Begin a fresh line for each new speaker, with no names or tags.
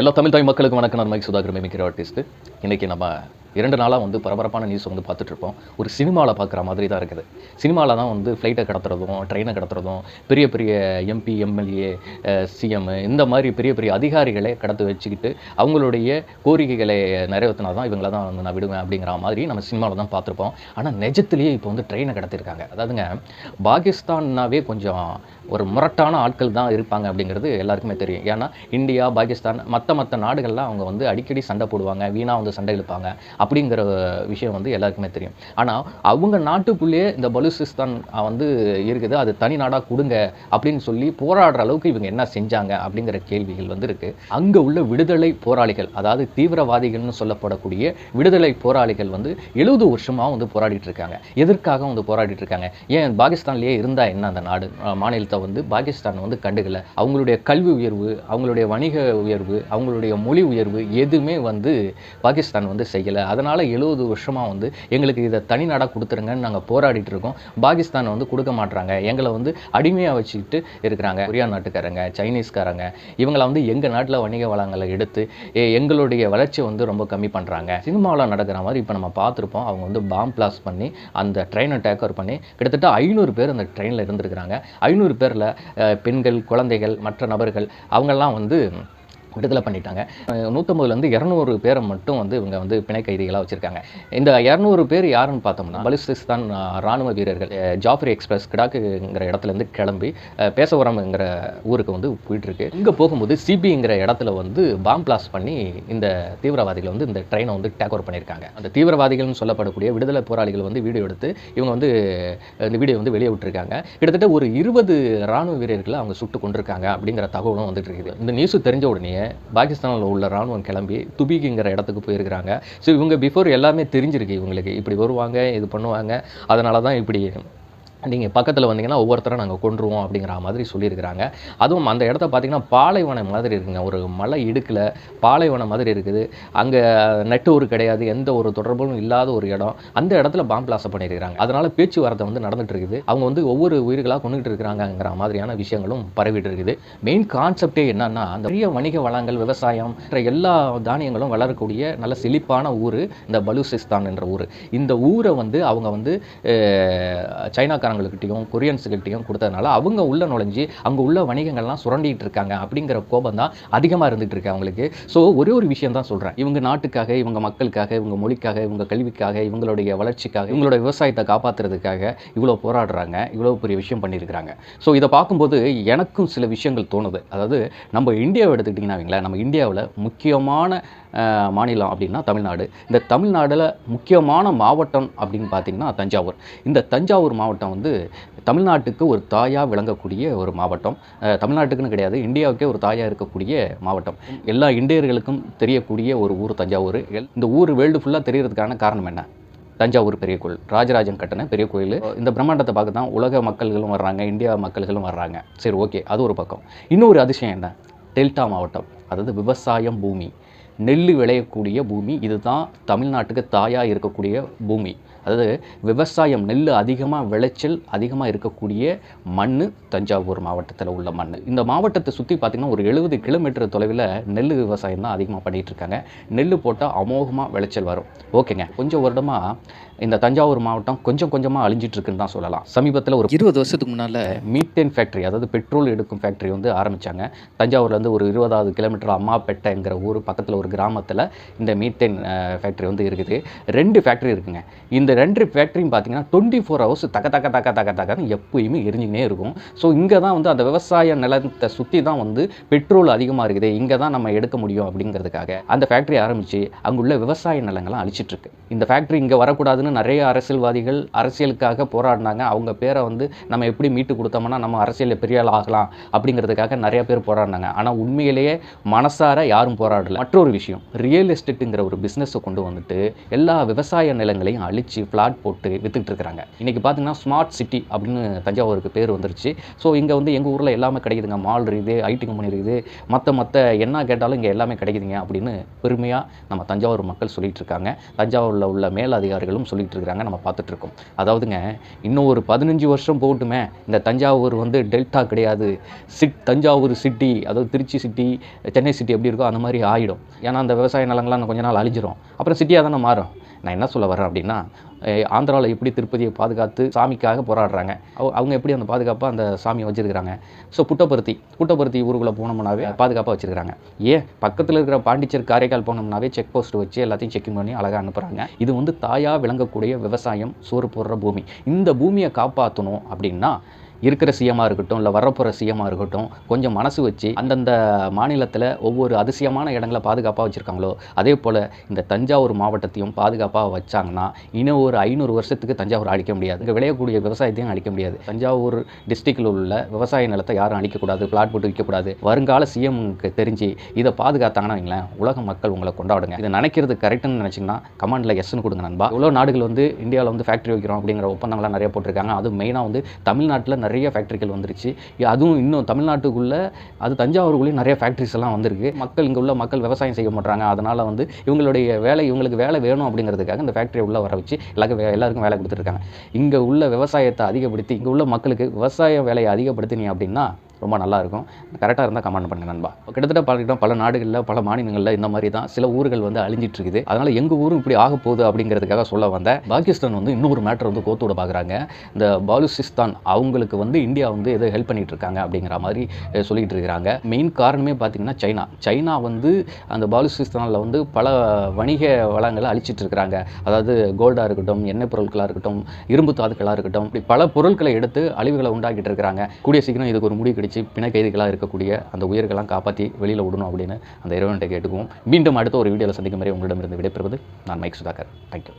எல்லா தமிழ் தாய் மக்களுக்கும் வணக்கம். நான் மைக் சுதாகர் மிமிக்கிற ஆர்டிஸ்ட்டு இன்றைக்கி நம்ம இரண்டு நாளாக வந்து பரபரப்பான நியூஸ் வந்து பார்த்துட்ருப்போம் ஒரு சினிமாவில் பார்க்குற மாதிரி தான் இருக்குது. சினிமாவில் தான் வந்து ஃப்ளைட்டை கடத்துறதும் ட்ரெயினை கடத்துறதும் பெரிய பெரிய எம்பி எம்எல்ஏ சிஎம் இந்த மாதிரி பெரிய பெரிய அதிகாரிகளை கடத்து வச்சுக்கிட்டு அவங்களுடைய கோரிக்கைகளை நிறைவேற்றினா தான் இவங்கள தான் வந்து நான் விடுவேன் அப்படிங்கிற மாதிரி நம்ம சினிமாவில் தான் பார்த்துருப்போம். ஆனால் நிஜத்துலேயே இப்போ வந்து ட்ரெயினை கடத்திருக்காங்க. அதாவதுங்க பாகிஸ்தான்னாவே கொஞ்சம் ஒரு முரட்டான ஆட்கள் தான் இருப்பாங்க அப்படிங்கிறது எல்லாருக்குமே தெரியும். ஏன்னா இந்தியா பாகிஸ்தான் மற்ற மற்ற நாடுகள்லாம் அவங்க வந்து அடிக்கடி சண்டை போடுவாங்க வீணாக வந்து சண்டை இழுப்பாங்க. அப்படிங்கிற விஷயம் வந்து எல்லாருக்குமே தெரியும். ஆனால் அவங்க நாட்டுக்குள்ளேயே இந்த பலூசிஸ்தான் வந்து இருக்குது அது தனி நாடாக கொடுங்க அப்படின்னு சொல்லி போராடுற அளவுக்கு இவங்க என்ன செஞ்சாங்க அப்படிங்கிற கேள்விகள் வந்து இருக்குது அங்கே உள்ள விடுதலை போராளிகள் அதாவது தீவிரவாதிகள்னு சொல்லப்படக்கூடிய விடுதலை போராளிகள் வந்து எழுபது வருஷமாக வந்து போராடிட்டு இருக்காங்க. எதற்காக வந்து போராடிட்டு இருக்காங்க? ஏன் பாகிஸ்தான்லேயே இருந்தால் என்ன அந்த நாடு? மாநிலத்தை வந்து பாகிஸ்தான் வந்து கண்டுக்கல. அவங்களுடைய கல்வி உயர்வு அவங்களுடைய வணிக உயர்வு அவங்களுடைய மொழி உயர்வு எதுவுமே வந்து பாகிஸ்தான் வந்து செய்யலை. அதனால் எழுபது வருஷமாக வந்து எங்களுக்கு இதை தனி நாடாக கொடுத்துருங்கன்னு நாங்கள் போராடிட்டு இருக்கோம். பாகிஸ்தான் வந்து கொடுக்க மாட்றாங்க. எங்களை வந்து அடிமையாக வச்சுக்கிட்டு இருக்கிறாங்க. கொரியா நாட்டுக்காரங்க சைனீஸ்காரங்க இவங்களை வந்து எங்கள் நாட்டில் வணிக வளங்களை எடுத்து எங்களுடைய வளர்ச்சியை வந்து ரொம்ப கம்மி பண்ணுறாங்க சினிமாவில் நடக்கிற மாதிரி இப்போ நம்ம பார்த்துருப்போம். அவங்க வந்து பாம் பிளாஸ் பண்ணி அந்த ட்ரெயினை டேக்கர் பண்ணி கிட்டத்தட்ட ஐநூறு பேர் அந்த ட்ரெயினில் இருந்திருக்கிறாங்க. ஐநூறு பேரில் பெண்கள் குழந்தைகள் மற்ற நபர்கள் அவங்கெல்லாம் வந்து விடுதலை பண்ணிட்டாங்க. நூற்றம்பதுலேருந்து இரநூறு பேரை மட்டும் வந்து இவங்க வந்து பிணை கைதிகளாக வச்சுருக்காங்க. இந்த இரநூறு பேர் யாருன்னு பார்த்தோம்னா பலுசிஸ்தான் ராணுவ வீரர்கள் ஜாஃபரி ஜாஃப்ரி எக்ஸ்பிரஸ் கிடாக்குங்கிற இடத்துலேருந்து கிளம்பி பேசவரம்ங்கிற ஊருக்கு வந்து போயிட்டுருக்கு. இங்கே போகும்போது சிபிங்கிற இடத்துல வந்து பாம் பிளாஸ்ட் பண்ணி இந்த தீவிரவாதிகள் வந்து இந்த ட்ரெயினை வந்து டேக் ஓவர் பண்ணியிருக்காங்க. அந்த தீவிரவாதிகள்னு சொல்லப்படக்கூடிய விடுதலை போராளிகள் வந்து வீடியோ எடுத்து இவங்க வந்து இந்த வீடியோ வந்து வெளியே விட்டுருக்காங்க. கிட்டத்தட்ட ஒரு இருபது ராணுவ வீரர்களை அவங்க சுட்டு கொண்டிருக்காங்க அப்படிங்கிற தகவலும் வந்துட்டு இருக்குது. இந்த நியூஸ் தெரிஞ்ச உடனே பாகிஸ்தானில் உள்ள ராணுவம் கிளம்பி துபிக்குங்கிற இடத்துக்கு போயிருக்கிறாங்க. ஸோ இவங்க பிஃபோர் எல்லாமே தெரிஞ்சிருக்கு இவங்களுக்கு. இப்படி வருவாங்க இது பண்ணுவாங்க. அதனால தான் இப்படி நீங்கள் பக்கத்தில் வந்தீங்கன்னா ஒவ்வொருத்தரும் நாங்கள் கொண்டுருவோம் அப்படிங்கிற மாதிரி சொல்லியிருக்கிறாங்க. அதுவும் அந்த இடத்த பார்த்தீங்கன்னா பாலைவனம் மாதிரி இருக்குங்க. ஒரு மலை இடுக்கில் பாலைவனம் மாதிரி இருக்குது. அங்கே நெட்வொர்க் கிடையாது. எந்த ஒரு தொடர்பும் இல்லாத ஒரு இடம். அந்த இடத்துல பாம்பு பிளாஸ்ட் பண்ணியிருக்கிறாங்க. அதனால் பேச்சுவார்த்தை வந்து நடந்துட்டு இருக்குது. அவங்க வந்து ஒவ்வொரு உயிர்களாக கொண்டுகிட்டு இருக்கிறாங்கங்கிற மாதிரியான விஷயங்களும் பரவிட்டு இருக்குது. மெயின் கான்செப்டே என்னன்னா அந்த பெரிய வணிக வளங்கள் விவசாயம் எல்லா தானியங்களும் வளரக்கூடிய நல்ல செழிப்பான ஊர் இந்த பலூசிஸ்தான் என்ற ஊர். இந்த ஊரை வந்து அவங்க வந்து அஹ், சைனாக்காரங்களுக்கிட்டையும் கொரியன்ஸுக்கிட்டையும் கொடுத்ததுனால அவங்க உள்ள நுழைஞ்சு அங்கே உள்ள வணிகங்கள்லாம் சுரண்டிகிட்டு இருக்காங்க அப்படிங்கிற கோபம் தான் அதிகமாக இருந்துட்டு இருக்கு அவங்களுக்கு. ஸோ ஒரே ஒரு விஷயம் தான் சொல்கிறேன் இவங்க நாட்டுக்காக இவங்க மக்களுக்காக இவங்க மொழிக்காக இவங்க கல்விக்காக இவங்களுடைய வளர்ச்சிக்காக இவங்களோட விவசாயத்தை காப்பாற்றுறதுக்காக இவ்வளோ போராடுறாங்க இவ்வளோ பெரிய விஷயம் பண்ணியிருக்கிறாங்க. ஸோ இதை பார்க்கும்போது எனக்கும் சில விஷயங்கள் தோணுது. அதாவது நம்ம இந்தியாவை எடுத்துக்கிட்டிங்கன்னா வைங்களேன் நம்ம இந்தியாவில் முக்கியமான மாநிலம் அப்படின்னா தமிழ்நாடு. இந்த தமிழ்நாடில் முக்கியமான மாவட்டம் அப்படின்னு பார்த்தீங்கன்னா தஞ்சாவூர். இந்த தஞ்சாவூர் மாவட்டம் வந்து தமிழ்நாட்டுக்கு ஒரு தாயாக விளங்கக்கூடிய ஒரு மாவட்டம். தமிழ்நாட்டுக்குன்னு கிடையாது இந்தியாவுக்கே ஒரு தாயாக இருக்கக்கூடிய மாவட்டம். எல்லா இந்தியர்களுக்கும் தெரியக்கூடிய ஒரு ஊர் தஞ்சாவூர். இந்த ஊர் வேர்ல்டு ஃபுல்லாக தெரியறதுக்கான காரணம் என்ன? தஞ்சாவூர் பெரிய கோயில். ராஜராஜன் கட்டின பெரிய கோயில். இந்த பிரம்மாண்டத்தை பார்க்க தான் உலக மக்கள்களும் வர்றாங்க இந்தியா மக்கள்களும் வர்றாங்க. சரி ஓகே அது ஒரு பக்கம். இன்னொரு அதிசயம் என்ன? டெல்டா மாவட்டம் அதாவது விவசாயம் பூமி. நெல் விளையக்கூடிய பூமி. இதுதான் தமிழ்நாட்டுக்கு தாயாக இருக்கக்கூடிய பூமி. அதாவது விவசாயம் நெல் அதிகமாக விளைச்சல் அதிகமாக இருக்கக்கூடிய மண் தஞ்சாவூர் மாவட்டத்தில் உள்ள மண் இந்த மாவட்டத்தை சுற்றி பார்த்திங்கன்னா ஒரு எழுபது கிலோமீட்டர் தொலைவில் நெல் விவசாயம் தான் அதிகமாக பண்ணிகிட்டு இருக்காங்க. நெல் போட்டால் அமோகமாக விளைச்சல் வரும். ஓகேங்க. கொஞ்சம் வருடமாக இந்த தஞ்சாவூர் மாவட்டம் கொஞ்சம் கொஞ்சமாக அழிஞ்சிட்டு இருக்குன்னு தான் சொல்லலாம். சமீபத்தில் ஒரு இருபது வருஷத்துக்கு முன்னால் மீத்தேன் ஃபேக்ட்ரி அதாவது பெட்ரோல் எடுக்கும் ஃபேக்ட்ரி வந்து ஆரம்பித்தாங்க தஞ்சாவூர்லேருந்து ஒரு இருபதாவது கிலோமீட்டர் அம்மாப்பேட்டைங்கிற ஊர் பக்கத்தில் ஒரு கிராமத்தில் இந்த மீத்தேன் ஃபேக்ட்ரி வந்து இருக்குது. ரெண்டு ஃபேக்ட்ரி இருக்குங்க. இந்த ரெண்டு ஃபேக்ட்ரியும் பார்த்தீங்கன்னா டுவெண்ட்டி ஃபோர் ஹவர்ஸ் தக்க தக்க தக்க தக்க தக்கன்னு எப்பயுமே எரிஞ்சுக்கினே இருக்கும். ஸோ இங்கே தான் வந்து அந்த விவசாய நிலத்தை சுற்றி தான் வந்து பெட்ரோல் அதிகமாக இருக்குது. இங்கே தான் நம்ம எடுக்க முடியும் அப்படிங்கிறதுக்காக அந்த ஃபேக்ட்ரி ஆரம்பித்து அங்குள்ள விவசாய நிலங்கள்லாம் அழிச்சிட்ருக்கு இந்த ஃபேக்ட்ரி இங்கே வரக்கூடாதுன்னு நிறைய அரசியல்வாதிகள் அரசியலுக்காக போராடினாங்க. அவங்க பேரை வந்து நம்ம எப்படி மீட்டு கொடுத்தோம்னா நம்ம அரசியலில் பெரிய ஆள் ஆகலாம் அப்படிங்கிறதுக்காக நிறைய பேர் போராடினாங்க. ஆனால் உண்மையிலேயே மனசார யாரும் போராடல. மற்றொரு விஷயம் ரியல் எஸ்டேட்டுங்கிற ஒரு பிஸ்னஸை கொண்டு வந்துட்டு எல்லா விவசாய நிலங்களையும் அழித்து ஃப்ளாட் போட்டு வித்துக்கிட்டு இருக்கிறாங்க இன்றைக்கி பார்த்தீங்கன்னா ஸ்மார்ட் சிட்டி அப்படின்னு தஞ்சாவூருக்கு பேர் வந்துருச்சு. ஸோ இங்கே வந்து எங்கள் ஊரில் எல்லாமே கிடைக்குதுங்க. மால் இருக்குது ஐடி கம்பெனி இருக்குது. மற்ற மற்ற என்ன கேட்டாலும் இங்கே எல்லாமே கிடைக்குதுங்க அப்படின்னு பெருமையாக நம்ம தஞ்சாவூர் மக்கள் சொல்லிட்டு இருக்காங்க தஞ்சாவூரில் உள்ள மேலதிகாரிகளும் சொல்லிட்டு இருக்கிறாங்க நம்ம பார்த்துட்ருக்கோம். அதாவதுங்க இன்னும் ஒரு பதினஞ்சு வருஷம் போகட்டுமே. இந்த தஞ்சாவூர் வந்து டெல்டா கிடையாது. சிட் தஞ்சாவூர் சிட்டி அதாவது திருச்சி சிட்டி சென்னை சிட்டி எப்படி இருக்கோ அந்த மாதிரி ஆகிடும் ஏன்னா அந்த விவசாய நிலங்கள்லாம் கொஞ்ச நாள் அழிஞ்சிரும். அப்புறம் சிட்டியாக தானே மாறும். நான் என்ன சொல்ல வரேன் அப்படின்னா ஆந்திராவில் எப்படி திருப்பதியை பாதுகாத்து சாமிக்காக போராடுறாங்க. அவங்க எப்படி அந்த பாதுகாப்பாக அந்த சாமியை வச்சுருக்கிறாங்க. ஸோ புட்டபர்த்தி புட்டபருத்தி ஊருக்குள்ளே போனோம்னாவே பாதுகாப்பாக வச்சுருக்காங்க ஏன்? பக்கத்தில் இருக்கிற பாண்டிச்சேரி காரைக்கால் போனோம்னாவே செக் போஸ்ட் வச்சு எல்லாத்தையும் செக்கிங் பண்ணி அழகாக அனுப்புகிறாங்க இது வந்து தாயாக விளங்கக்கூடிய விவசாயம் சோறு போடுற பூமி. இந்த பூமியை காப்பாற்றணும் அப்படின்னா இருக்கிற சிஎம்மாக இருக்கட்டும் இல்லை வரப்போகிற சிஎம்மாக இருக்கட்டும் கொஞ்சம் மனசு வச்சு அந்தந்த மாநிலத்தில் ஒவ்வொரு அதிசயமான இடங்களை பாதுகாப்பாக வச்சுருக்காங்களோ அதே போல் இந்த தஞ்சாவூர் மாவட்டத்தையும் பாதுகாப்பாக வச்சாங்கன்னா இன்னும் ஒரு ஐநூறு வருஷத்துக்கு தஞ்சாவூர் அழிக்க முடியாது. இங்கே விளையக்கூடிய விவசாயத்தையும் அழிக்க முடியாது. தஞ்சாவூர் டிஸ்ட்ரிக்டில் உள்ள விவசாய நிலத்தை யாரும் அழிக்கக்கூடாது பிளாட் போட்டு விற்கக்கூடாது. வருங்கால சிஎம்க்கு தெரிஞ்சு இதை பாதுகாத்தாங்கன்னா வைங்களேன் உலக மக்கள் உங்களை கொண்டாடுங்க. இதை நினைக்கிறது கரெக்டுன்னு நினச்சிங்கன்னா கமாண்டில் எஸ்ன்னு கொடுங்க நண்பா. இவ்வளோ நாடுகள் வந்து இந்தியாவில் வந்து ஃபேக்ட்ரி வைக்கிறோம் அப்படிங்கிற ஒப்பந்தங்கள்லாம் நிறைய போட்டிருக்காங்க. அதுவும் மெயினாக வந்து தமிழ்நாட்டில் நிறைய நிறைய ஃபேக்ட்ரிகள் வந்துருச்சு. அதுவும் இன்னும் தமிழ்நாட்டுக்குள்ளே அது தஞ்சாவூருக்குள்ளேயும் நிறைய ஃபேக்ட்ரிஸ் எல்லாம் வந்திருக்கு. மக்கள் இங்கே உள்ள மக்கள் விவசாயம் செய்ய மாட்டாங்க அதனால் வந்து இவங்களுடைய வேலை இவங்களுக்கு வேலை வேணும் அப்படிங்கிறதுக்காக இந்த ஃபேக்ட்ரியை உள்ளே வர வச்சு எல்லாருக்கும் எல்லாருக்கும் வேலை கொடுத்துருக்காங்க இங்கே உள்ள விவசாயத்தை அதிகப்படுத்தி இங்கே உள்ள மக்களுக்கு விவசாய வேலையை அதிகப்படுத்தினீங்க அப்படின்னா ரொம்ப நல்லாயிருக்கும். கரெக்டாக இருந்தால் கமெண்ட் பண்ணுங்கள் நண்பா. கிட்டத்தட்ட பார்த்துக்கிட்டோம் பல நாடுகளில் பல மாநிலங்களில் இந்த மாதிரி தான் சில ஊர்கள் வந்து அழிஞ்சிட்டு இருக்குது அதனால் எங்கள் ஊரும் இப்படி ஆக போகுது அப்படிங்கிறதுக்காக சொல்ல வந்தேன். பாகிஸ்தான் வந்து இன்னொரு மேட்டர் வந்து கோத்தோட பார்க்குறாங்க. இந்த பாலுசிஸ்தான் அவங்களுக்கு வந்து இந்தியா வந்து ஏதோ ஹெல்ப் பண்ணிட்டு இருக்காங்க அப்படிங்கிற மாதிரி சொல்லிகிட்டு சொல்லிட்டு இருக்கிறாங்க மெயின் காரணமே பார்த்தீங்கன்னா சைனா. சைனா வந்து அந்த பாலுசிஸ்தானில் வந்து பல வணிக வளங்களை அழிச்சிட்டு இருக்கிறாங்க அதாவது கோல்டாக இருக்கட்டும் எண்ணெய் பொருட்களாக இருக்கட்டும் இரும்பு தாதுக்களாக இருக்கட்டும் இப்படி பல பொருட்களை எடுத்து அழிவுகளை உண்டாக்கிட்டு இருக்கிறாங்க கூடிய சீக்கிரம் இதுக்கு ஒரு முடிவு கிடைச்சி பிணை கைதிகளாக இருக்கக்கூடிய அந்த உயிர்களெல்லாம் காப்பாற்றி வெளியில் விடணும் அப்படின்னு அந்த இறைவன்கிட்ட கேட்டுக்குவோம். மீண்டும் அடுத்த ஒரு வீடியோவில் சந்திக்கும் வரை உங்களிடமிருந்து விடைபெறுவது நான் மைக் சுதாகர். தேங்க்யூ